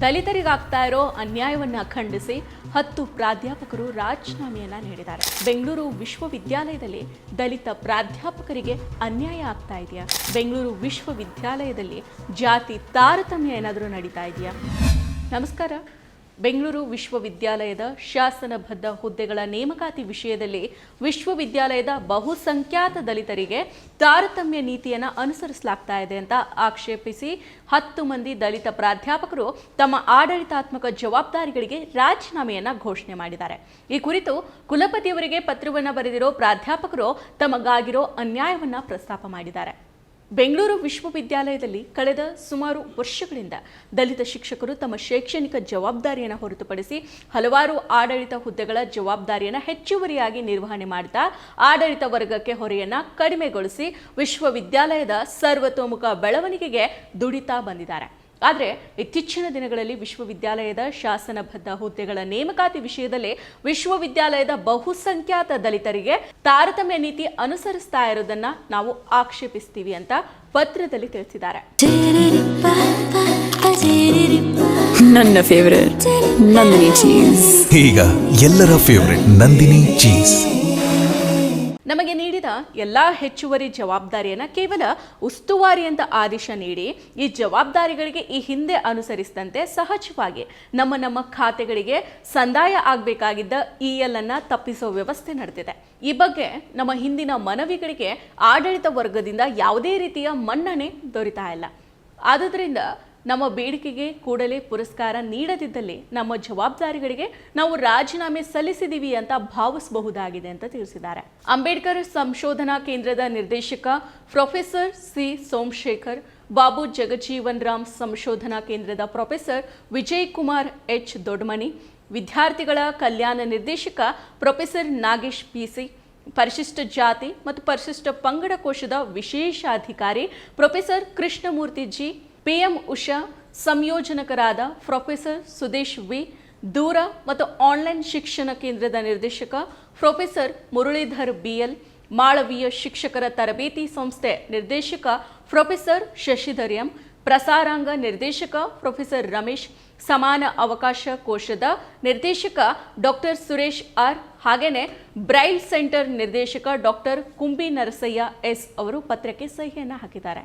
ದಲಿತರಿಗಾಗ್ತಾ ಇರೋ ಅನ್ಯಾಯವನ್ನ ಖಂಡಿಸಿ ಹತ್ತು ಪ್ರಾಧ್ಯಾಪಕರು ರಾಜೀನಾಮೆಯನ್ನ ನೀಡಿದ್ದಾರೆ. ಬೆಂಗಳೂರು ವಿಶ್ವವಿದ್ಯಾಲಯದಲ್ಲಿ ದಲಿತ ಪ್ರಾಧ್ಯಾಪಕರಿಗೆ ಅನ್ಯಾಯ ಆಗ್ತಾ ಇದೆಯಾ? ಬೆಂಗಳೂರು ವಿಶ್ವವಿದ್ಯಾಲಯದಲ್ಲಿ ಜಾತಿ ತಾರತಮ್ಯ ಏನಾದರೂ ನಡೀತಾ ಇದೆಯಾ? ನಮಸ್ಕಾರ. ಬೆಂಗಳೂರು ವಿಶ್ವವಿದ್ಯಾಲಯದ ಶಾಸನಬದ್ಧ ಹುದ್ದೆಗಳ ನೇಮಕಾತಿ ವಿಷಯದಲ್ಲಿ ವಿಶ್ವವಿದ್ಯಾಲಯದ ಬಹುಸಂಖ್ಯಾತ ದಲಿತರಿಗೆ ತಾರತಮ್ಯ ನೀತಿಯನ್ನು ಅನುಸರಿಸಲಾಗ್ತಾ ಇದೆ ಅಂತ ಆಕ್ಷೇಪಿಸಿ ಹತ್ತು ಮಂದಿ ದಲಿತ ಪ್ರಾಧ್ಯಾಪಕರು ತಮ್ಮ ಆಡಳಿತಾತ್ಮಕ ಜವಾಬ್ದಾರಿಗಳಿಗೆ ರಾಜೀನಾಮೆಯನ್ನ ಘೋಷಣೆ ಮಾಡಿದ್ದಾರೆ. ಈ ಕುರಿತು ಕುಲಪತಿಯವರಿಗೆ ಪತ್ರವನ್ನು ಬರೆದಿರೋ ಪ್ರಾಧ್ಯಾಪಕರು ತಮಗಾಗಿರೋ ಅನ್ಯಾಯವನ್ನ ಪ್ರಸ್ತಾಪ ಮಾಡಿದ್ದಾರೆ. ಬೆಂಗಳೂರು ವಿಶ್ವವಿದ್ಯಾಲಯದಲ್ಲಿ ಕಳೆದ ಸುಮಾರು ವರ್ಷಗಳಿಂದ ದಲಿತ ಶಿಕ್ಷಕರು ತಮ್ಮ ಶೈಕ್ಷಣಿಕ ಜವಾಬ್ದಾರಿಯನ್ನು ಹೊರತುಪಡಿಸಿ ಹಲವಾರು ಆಡಳಿತ ಹುದ್ದೆಗಳ ಜವಾಬ್ದಾರಿಯನ್ನು ಹೆಚ್ಚುವರಿಯಾಗಿ ನಿರ್ವಹಣೆ ಮಾಡ್ತಾ ಆಡಳಿತ ವರ್ಗಕ್ಕೆ ಹೊರೆಯನ್ನು ಕಡಿಮೆಗೊಳಿಸಿ ವಿಶ್ವವಿದ್ಯಾಲಯದ ಸರ್ವತೋಮುಖ ಬೆಳವಣಿಗೆಗೆ ದುಡಿತಾ ಬಂದಿದ್ದಾರೆ. ಆದರೆ ಇತ್ತೀಚಿನ ದಿನಗಳಲ್ಲಿ ವಿಶ್ವವಿದ್ಯಾಲಯದ ಶಾಸನಬದ್ಧ ಹುದ್ದೆಗಳ ನೇಮಕಾತಿ ವಿಷಯದಲ್ಲಿ ವಿಶ್ವವಿದ್ಯಾಲಯದ ಬಹುಸಂಖ್ಯಾತ ದಲಿತರಿಗೆ ತಾರತಮ್ಯ ನೀತಿ ಅನುಸರಿಸ್ತಾ ಇರೋದನ್ನ ನಾವು ಆಕ್ಷೇಪಿಸ್ತೀವಿ ಅಂತ ಪತ್ರದಲ್ಲಿ ತಿಳಿಸಿದ್ದಾರೆ. ನನ್ನ ಫೇವರೇಟ್ ನಂದಿನಿ ಚೀಸ್ ಈಗ ಎಲ್ಲರ ಫೇವರೇಟ್ ನಂದಿನಿ ಚೀಸ್ ನಮಗೆ ನೀಡಿದ ಎಲ್ಲ ಹೆಚ್ಚುವರಿ ಜವಾಬ್ದಾರಿಯನ್ನು ಕೇವಲ ಉಸ್ತುವಾರಿ ಅಂತ ಆದೇಶ ನೀಡಿ ಈ ಜವಾಬ್ದಾರಿಗಳಿಗೆ ಈ ಹಿಂದೆ ಅನುಸರಿಸಿದಂತೆ ಸಹಜವಾಗಿ ನಮ್ಮ ನಮ್ಮ ಖಾತೆಗಳಿಗೆ ಸಂದಾಯ ಆಗಬೇಕಾಗಿದ್ದ ಇ ಎಲ್ ಅನ್ನ ತಪ್ಪಿಸೋ ವ್ಯವಸ್ಥೆ ನಡೆದಿದೆ. ಈ ಬಗ್ಗೆ ನಮ್ಮ ಹಿಂದಿನ ಮನವಿಗಳಿಗೆ ಆಡಳಿತ ವರ್ಗದಿಂದ ಯಾವುದೇ ರೀತಿಯ ಮನ್ನಣೆ ದೊರೀತಾ ಇಲ್ಲ. ಆದುದರಿಂದ ನಮ್ಮ ಬೇಡಿಕೆಗೆ ಕೂಡಲೇ ಪುರಸ್ಕಾರ ನೀಡದಿದ್ದಲ್ಲಿ ನಮ್ಮ ಜವಾಬ್ದಾರಿಗಳಿಗೆ ನಾವು ರಾಜೀನಾಮೆ ಸಲ್ಲಿಸಿದೀವಿ ಅಂತ ಭಾವಿಸಬಹುದಾಗಿದೆ ಅಂತ ತಿಳಿಸಿದ್ದಾರೆ. ಅಂಬೇಡ್ಕರ್ ಸಂಶೋಧನಾ ಕೇಂದ್ರದ ನಿರ್ದೇಶಕ ಪ್ರೊಫೆಸರ್ ಸಿ ಸೋಮಶೇಖರ್, ಬಾಬು ಜಗಜೀವನ್ ರಾಮ್ ಸಂಶೋಧನಾ ಕೇಂದ್ರದ ಪ್ರೊಫೆಸರ್ ವಿಜಯ್ ಕುಮಾರ್ ಎಚ್ ದೊಡ್ಮನಿ ವಿದ್ಯಾರ್ಥಿಗಳ ಕಲ್ಯಾಣ ನಿರ್ದೇಶಕ ಪ್ರೊಫೆಸರ್ ನಾಗೇಶ್ ಪಿಸಿ, ಪರಿಶಿಷ್ಟ ಜಾತಿ ಮತ್ತು ಪರಿಶಿಷ್ಟ ಪಂಗಡ ಕೋಶದ ವಿಶೇಷಾಧಿಕಾರಿ professor Krishnamurthy G PM Usha ಸಂಯೋಜನಕರಾದ professor Sudesh V ದೂರ ಮತ್ತು ಆನ್ಲೈನ್ ಶಿಕ್ಷಣ ಕೇಂದ್ರದ ನಿರ್ದೇಶಕ ಪ್ರೊಫೆಸರ್ ಮುರಳೀಧರ್ ಬಿಎಲ್ ಮಾಳವೀಯ ಶಿಕ್ಷಕರ ತರಬೇತಿ ಸಂಸ್ಥೆ ನಿರ್ದೇಶಕ ಪ್ರೊಫೆಸರ್ ಶಶಿಧರ್ ಎಂ, ಪ್ರಸಾರಾಂಗ ನಿರ್ದೇಶಕ ಪ್ರೊಫೆಸರ್ ರಮೇಶ್, ಸಮಾನ ಅವಕಾಶ ಕೋಶದ ನಿರ್ದೇಶಕ ಡಾಕ್ಟರ್ ಸುರೇಶ್ ಆರ್ ಹಾಗೆಯೇ ಬ್ರೈಲ್ ಸೆಂಟರ್ ನಿರ್ದೇಶಕ ಡಾಕ್ಟರ್ ಕುಂಬಿ ನರಸಯ್ಯ ಎಸ್ ಅವರು ಪತ್ರಕ್ಕೆ ಸಹಿಯನ್ನು ಹಾಕಿದ್ದಾರೆ.